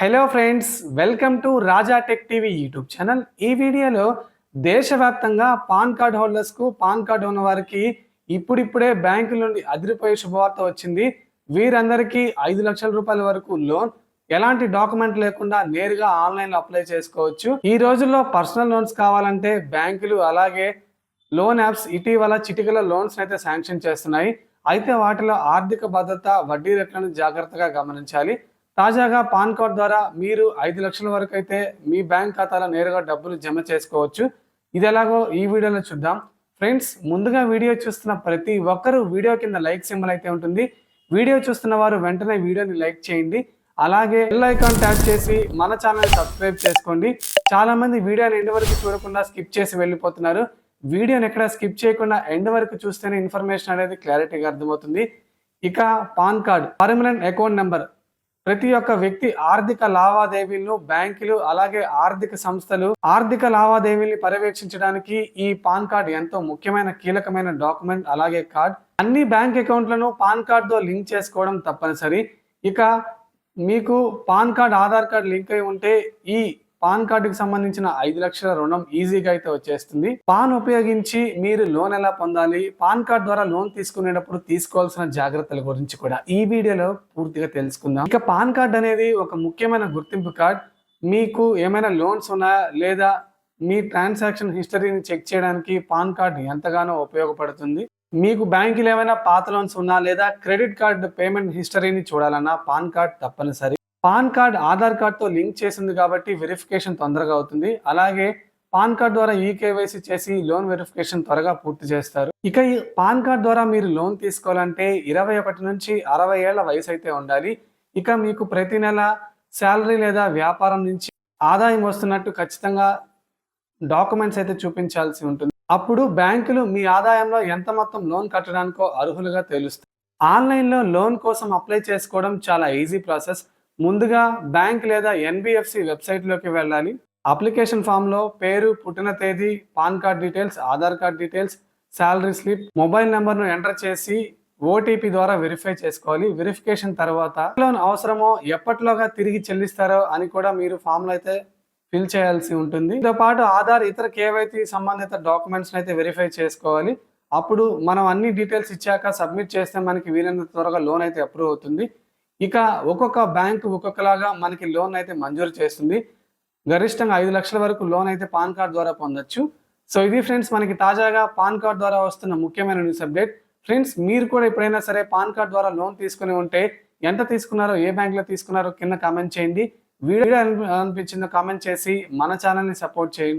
Hello friends welcome to Raja tech TV YouTube channel ఈ వీడియోలో దేశవ్యాప్తంగా పాన్ కార్డ్ హోల్డర్స్కు పాన్ కార్డు ఉన్న వారికి ఇప్పుడిప్పుడే బ్యాంకుల నుండి అదిరిపోయే శుభవార్త వచ్చింది. వీరందరికీ ఐదు లక్షల రూపాయల వరకు లోన్. ఎలాంటి డాక్యుమెంట్ లేకుండా నేరుగా ఆన్లైన్లో అప్లై చేసుకోవచ్చు. ఈ రోజుల్లో పర్సనల్ లోన్స్ కావాలంటే బ్యాంకులు అలాగే లోన్ యాప్స్ ఇటీవల చిటికల లోన్స్ అయితే శాంక్షన్ చేస్తున్నాయి. అయితే వాటిలో ఆర్థిక భద్రత వడ్డీ రేట్లను జాగ్రత్తగా గమనించాలి. తాజాగా పాన్ కార్డ్ ద్వారా మీరు ఐదు లక్షల వరకు అయితే మీ బ్యాంక్ ఖాతాలో నేరుగా డబ్బులు జమ చేసుకోవచ్చు. ఇది ఎలాగో ఈ వీడియోలో చూద్దాం. ఫ్రెండ్స్ ముందుగా వీడియో చూస్తున్న ప్రతి ఒక్కరూ వీడియో కింద లైక్ సింబల్ అయితే ఉంటుంది. వీడియో చూస్తున్న వారు వెంటనే వీడియోని లైక్ చేయండి. అలాగే బెల్ ఐకాన్ ట్యాప్ చేసి మన ఛానల్ సబ్స్క్రైబ్ చేసుకోండి. చాలా మంది వీడియోని ఎండ్ వరకు చూడకుండా స్కిప్ చేసి వెళ్ళిపోతున్నారు. వీడియోని ఎక్కడ స్కిప్ చేయకుండా ఎండ్ వరకు చూస్తేనే ఇన్ఫర్మేషన్ అనేది క్లారిటీగా అర్థమవుతుంది. ఇక PAN card permanent account number. ప్రతి ఒక్క వ్యక్తి ఆర్థిక లావాదేవీలను బ్యాంకులు అలాగే ఆర్థిక సంస్థలు ఆర్థిక లావాదేవీల్ని పర్యవేక్షించడానికి ఈ పాన్ కార్డ్ ఎంతో ముఖ్యమైన కీలకమైన డాక్యుమెంట్ అలాగే కార్డ్. అన్ని బ్యాంక్ అకౌంట్లను పాన్ కార్డ్తో లింక్ చేసుకోవడం తప్పనిసరి. ఇక మీకు PAN card Aadhaar card link అయి ఉంటే ఈ పాన్ కార్డుకి సంబంధించిన ఐదు లక్షల రుణం ఈజీగా అయితే వచ్చేస్తుంది. పాన్ ఉపయోగించి మీరు లోన్ ఎలా పొందాలి? పాన్ కార్డ్ ద్వారా లోన్ తీసుకునేటప్పుడు తీసుకోవాల్సిన జాగ్రత్తల గురించి కూడా ఈ వీడియోలో పూర్తిగా తెలుసుకుందాం. ఇక పాన్ కార్డ్ అనేది ఒక ముఖ్యమైన గుర్తింపు కార్డ్. మీకు ఏమైనా లోన్స్ ఉన్నాయా లేదా మీ ట్రాన్సాక్షన్ హిస్టరీని చెక్ చేయడానికి పాన్ కార్డ్ ఎంతగానో ఉపయోగపడుతుంది. మీకు బ్యాంకులు ఏమైనా పాత లోన్స్ ఉన్నా లేదా క్రెడిట్ కార్డ్ పేమెంట్ హిస్టరీని చూడాలన్నా పాన్ కార్డ్ తప్పనిసరి. పాన్ కార్డ్ ఆధార్ కార్డ్తో లింక్ చేసింది కాబట్టి వెరిఫికేషన్ తొందరగా అవుతుంది. అలాగే పాన్ కార్డ్ ద్వారా ఈ కేవైసీ చేసి లోన్ వెరిఫికేషన్ త్వరగా పూర్తి చేస్తారు. ఇక ఈ పాన్ కార్డ్ ద్వారా మీరు లోన్ తీసుకోవాలంటే ఇరవై ఒకటి నుంచి అరవై ఏళ్ళ వయసు అయితే ఉండాలి. ఇక మీకు ప్రతి నెల శాలరీ లేదా వ్యాపారం నుంచి ఆదాయం వస్తున్నట్టు ఖచ్చితంగా డాక్యుమెంట్స్ అయితే చూపించాల్సి ఉంటుంది. అప్పుడు బ్యాంకులు మీ ఆదాయంలో ఎంత మొత్తం లోన్ కట్టడానికో అర్హులుగా తెలుస్తాయి. ఆన్లైన్లో లోన్ కోసం అప్లై చేసుకోవడం చాలా ఈజీ ప్రాసెస్. ముందుగా బ్యాంక్ లేదా ఎన్బిఎఫ్సి వెబ్సైట్లోకి వెళ్ళాలి. అప్లికేషన్ ఫామ్లో పేరు పుట్టిన తేదీ PAN card details Aadhaar card details salary slip mobile నెంబర్ను ఎంటర్ చేసి ఓటీపీ ద్వారా వెరిఫై చేసుకోవాలి. వెరిఫికేషన్ తర్వాత లోన్ అవసరమో ఎప్పటిలోగా తిరిగి చెల్లిస్తారో అని కూడా మీరు ఫామ్లో అయితే ఫిల్ చేయాల్సి ఉంటుంది. దీంతో పాటు ఆధార్ ఇతర కేవైసీ సంబంధిత డాక్యుమెంట్స్ అయితే వెరిఫై చేసుకోవాలి. అప్పుడు మనం అన్ని డీటెయిల్స్ ఇచ్చాక సబ్మిట్ చేస్తే మనకి వీలైనంత త్వరగా లోన్ అయితే అప్రూవ్ అవుతుంది. ఇక ఒక్కొక్క బ్యాంకు ఒక్కొక్కలాగా మనకి లోన్ అయితే మంజూరు చేస్తుంది. గరిష్టంగా ఐదు లక్షల వరకు లోన్ అయితే పాన్ కార్డ్ ద్వారా పొందొచ్చు. సో ఇది ఫ్రెండ్స్ మనకి తాజాగా పాన్ కార్డ్ ద్వారా వస్తున్న ముఖ్యమైన న్యూస్ అప్డేట్. ఫ్రెండ్స్ మీరు కూడా ఎప్పుడైనా సరే పాన్ కార్డ్ ద్వారా లోన్ తీసుకుని ఉంటే ఎంత తీసుకున్నారో ఏ బ్యాంక్లో తీసుకున్నారో కింద కామెంట్ చేయండి. వీడియో అనిపించిందో కామెంట్ చేసి మన ఛానల్ని సపోర్ట్ చేయండి.